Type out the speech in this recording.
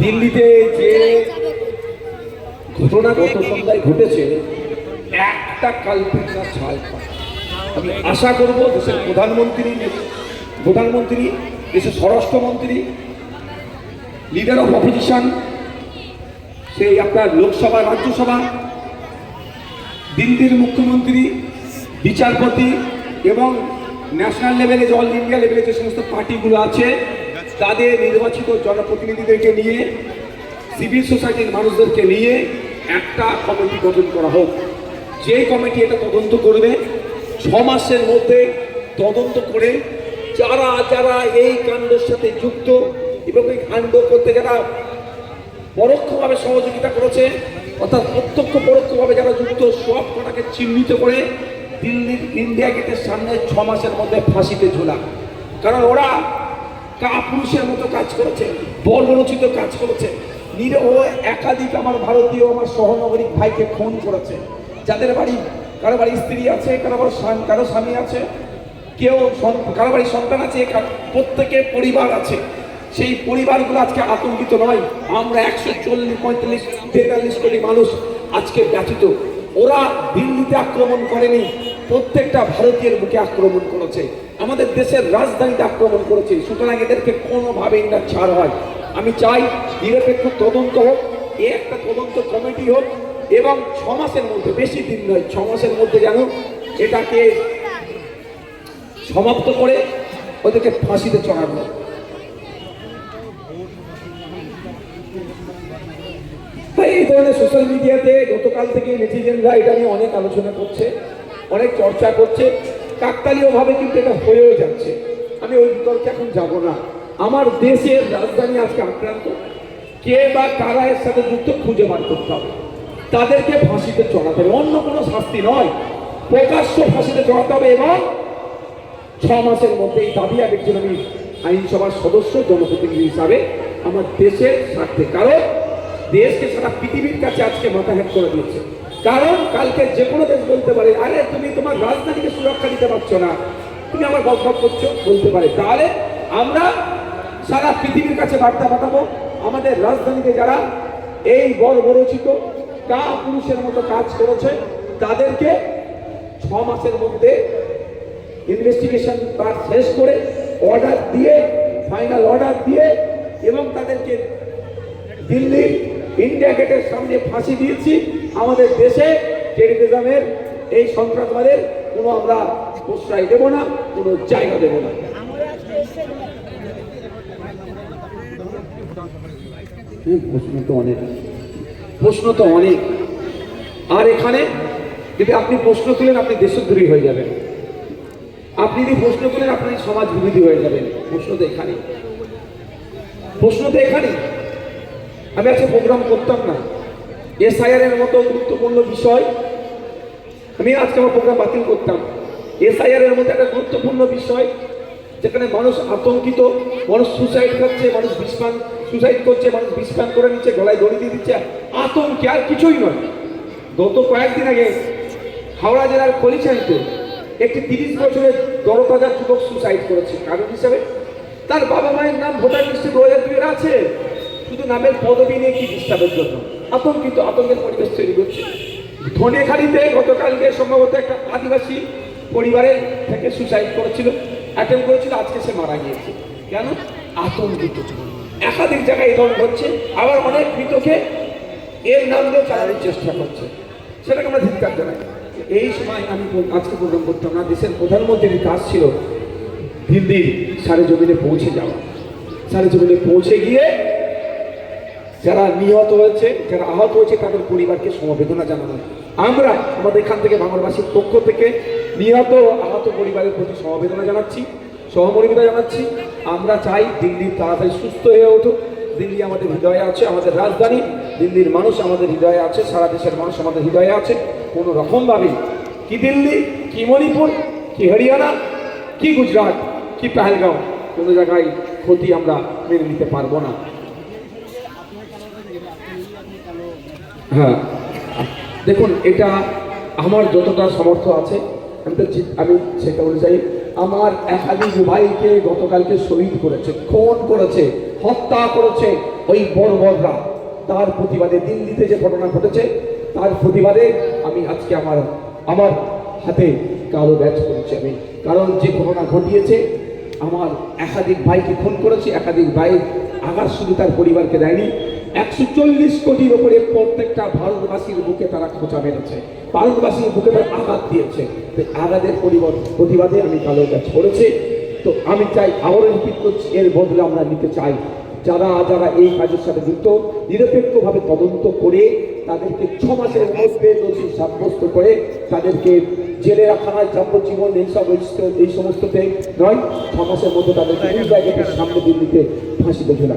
দিল্লিতে যে ঘটনা গত সন্ধ্যায় ঘটেছে, একটা ছাল পায়। আমি আশা করব দেশের প্রধানমন্ত্রী প্রধানমন্ত্রী, দেশের স্বরাষ্ট্রমন্ত্রী লিডার অফ অপোজিশন সেই আপনার লোকসভা, রাজ্যসভা, দিল্লির মুখ্যমন্ত্রী, বিচারপতি এবং ন্যাশনাল লেভেলে যে অল ইন্ডিয়া লেভেলে যে সমস্ত পার্টিগুলো আছে, তাদের নির্বাচিত জনপ্রতিনিধিদেরকে নিয়ে, সিভিল সোসাইটির মানুষদেরকে নিয়ে একটা কমিটি গঠন করা হোক। যে কমিটি এটা তদন্ত করবে, ছ মাসের মধ্যে তদন্ত করে যারা যারা এই কাণ্ডের সাথে যুক্ত এবং এই কাণ্ড করতে যারা পরোক্ষভাবে সহযোগিতা করেছে, অর্থাৎ প্রত্যক্ষ পরোক্ষভাবে যারা যুক্ত, সব কটাকে চিহ্নিত করে দিল্লির ইন্ডিয়া গেটের সামনে ছ মাসের মধ্যে ফাঁসিতে ঝোলা। কারণ ওরা কা পুরুষের মতো কাজ করেছে বর্বরচিত কাজ করেছে। নিরহ একাধিক আমার ভারতীয়, আমার সহনাগরিক ভাইকে খুন করেছে। যাদের বাড়ি, কারও বাড়ি স্ত্রী আছে, কারও বাড়ি কারও স্বামী আছে, কেউ কারও বাড়ির সন্তান আছে প্রত্যেকের পরিবার আছে। সেই পরিবারগুলো আজকে আতঙ্কিত নয়। আমরা একশো চল্লিশ, পঁয়তাল্লিশ, তেতাল্লিশ কোটি মানুষ আজকে ব্যথিত। ওরা দিল্লিতে আক্রমণ করেনি। প্রত্যেকটা ভারতীয়ের বুকে আক্রমণ করেছে। আমাদের দেশের রাজধানীতে আক্রমণ করেছে। সুতরাং এদেরকে কোনোভাবেই না ছাড় হয়। আমি চাই নিরপেক্ষ তদন্ত হোক এ একটা তদন্ত কমিটি হোক, এবং ছ মাসের মধ্যে, বেশি দিন নয়, ছ মাসের মধ্যে যেন এটাকে সমাপ্ত করে ওদেরকে ফাঁসিতে চড়ানো এই ধরনের সোশ্যাল মিডিয়াতে গতকাল থেকে নেটিজেনরা এটা নিয়ে অনেক আলোচনা করছে। অনেক চর্চা করছে, কাকতালীয়ভাবে কিন্তু এটা হয়েও যাচ্ছে। আমি ওই বিতর্কে এখন যাব না। আমার দেশের রাজধানী আজকে আক্রান্ত। কে বা কারা এর সাথে যুক্ত খুঁজে বার করতে হবে। তাদেরকে ফাঁসিতে চড়াতে হবে। অন্য কোনো শাস্তি নয়। প্রকাশ্য ফাঁসিতে চড়াতে হবে এবং ছ মাসের মধ্যে এই দাবি আবেগজন আমি আইনসভার সদস্য, জনপ্রতিনিধি হিসাবে আমার দেশের স্বার্থে। কারণ দেশকে সারা পৃথিবীর কাছে আজকে মাথা হ্যাট করে দিয়েছে। কারণ কালকে যে কোনো দেশ বলতে পারে, আরে তুমি তোমার রাজধানীকে সুরক্ষা দিতে পারছ না। তুমি আমার বকবক করছ, বলতে পারে। তাহলে আমরা সারা পৃথিবীর কাছে বার্তা পাঠাবো, আমাদের রাজধানীতে যারা এই বর্বরচিত কা পুরুষের মতো কাজ করেছে, তাদেরকে ছ মাসের মধ্যে ইনভেস্টিগেশন পার্ট শেষ করে অর্ডার দিয়ে ফাইনাল অর্ডার দিয়ে এবং তাদেরকে দিল্লি ইন্ডিয়া গেটের সামনে ফাঁসি দিয়েছি। আমাদের দেশে টেরিজমের এই সন্ত্রাসবাদের কোনো আমরা প্রশ্রয় দেব না, কোনো জায়গা দেব না। প্রশ্ন তো অনেক। প্রশ্ন তো অনেক। আর এখানে যদি আপনি প্রশ্ন তুলেন, আপনি দেশদ্রোহী হয়ে যাবেন। আপনি যদি প্রশ্ন করেন আপনি সমাজ বিরোধী হয়ে যাবেন। প্রশ্ন তো এখানে প্রশ্ন তো এখানে আমি আজকে প্রোগ্রাম করতাম না। এসআইআর এর মতো গুরুত্বপূর্ণ বিষয় আমি আজকে আমার প্রোগ্রাম বাতিল করতাম। এসআইআর এর মধ্যে একটা গুরুত্বপূর্ণ বিষয় যেখানে মানুষ আতঙ্কিত, মানুষ সুসাইড করছে মানুষ বিষপান সুসাইড করছে, মানুষ বিষপান করে নিচ্ছে, গলায় দড়ি দিয়ে দিচ্ছে। আতঙ্কে আর কিছুই নয়। গত কয়েকদিন আগে হাওড়া জেলার কলিচাইতে একটি তিরিশ বছরের দরতাজা যুবক সুসাইড করেছে। কারণ হিসাবে তার বাবা মায়ের নাম ভোটার লিস্টে দু হাজার আছে। শুধু নামের পদবি নিয়ে কি ডিস্টার্বের জন্য? আতঙ্কিত, আতঙ্কের পরিবেশ তৈরি করছে। ধনেখালিতে গতকালকে সম্ভবত একটা আদিবাসী পরিবারের থেকে সুসাইড করেছিল অ্যাটেম্প করেছিল, আজকে সে মারা গিয়েছে। কেন? আতঙ্কিত। একাধিক জায়গায় এই ধরনের হচ্ছে। আবার অনেক মৃতকে এর নাম দিয়ে চালানোর চেষ্টা করছে। সেটাকে আমরা ধিক্কার জানাই। এই সময় আমি আজকে প্রোগ্রাম করতাম না, দেশের প্রধানমন্ত্রীর কাজ ছিল, দিল্লির সারে জমিনে পৌঁছে যাওয়া। সারে জমিনে পৌঁছে গিয়ে যারা নিহত হয়েছে, যারা আহত হয়েছে, তাদের পরিবারকে সমবেদনা জানানো। আমরা আমাদের এখান থেকে বাংলাবাসীর পক্ষ থেকে নিহত আহত পরিবারের প্রতি সমবেদনা জানাচ্ছি, সহমর্মিতা জানাচ্ছি। আমরা চাই দিল্লি তাড়াতাড়ি সুস্থ হয়ে উঠুক। দিল্লি আমাদের হৃদয়ে আছে, আমাদের রাজধানী। দিল্লির মানুষ আমাদের হৃদয়ে আছে, সারা দেশের মানুষ আমাদের হৃদয়ে আছে। কোনো রকমভাবে কি দিল্লি, কি মণিপুর, কি হরিয়ানা, কি গুজরাট, কি পেহেলগাঁও, কোনো জায়গায় ক্ষতি আমরা মেনে নিতে পারব না। হ্যাঁ। দেখুন, এটা আমার যতটা সামর্থ্য আছে, আমি তো আমি সেটা অনুযায়ী আমার একাধিক ভাইকে গতকালকে শহীদ করেছে, খুন করেছে, হত্যা করেছে ওই বর্বররা তার প্রতিবাদে দিল্লিতে যে ঘটনা ঘটেছে, তার প্রতিবাদে আমি আজকে আমার আমার হাতে কালো ব্যাচ করেছি আমি। কারণ যে ঘটনা ঘটিয়েছে, আমার একাধিক ভাইকে খুন করেছে, একাধিক ভাই আঘাত শুধু তার পরিবারকে দেয়নি একশো চল্লিশ কোটির ওপরে প্রত্যেকটা ভারতবাসীর বুকে তারা খোঁচা মেরেছে। ভারতবাসীর বুকে তারা আঘাত দিয়েছে। আঘাতের পরিবার প্রতিবাদে আমি কালো কাজ করেছি তো আমি চাই আবারও রিপিট করছি এর বদলে আমরা নিতে চাই। যারা যারা এই কাজের সাথে যুক্ত নিরপেক্ষভাবে তদন্ত করে তাদেরকে ছ মাসের মধ্যে দোষী সাব্যস্ত করে তাদেরকে জেলে রাখা হয়। যাবজ্জীবন এইসব এই- সমস্ততে নয় ছ মাসের মধ্যে তাদেরকে সামনে দিল্লিতে ফাঁসিতে ঝোলা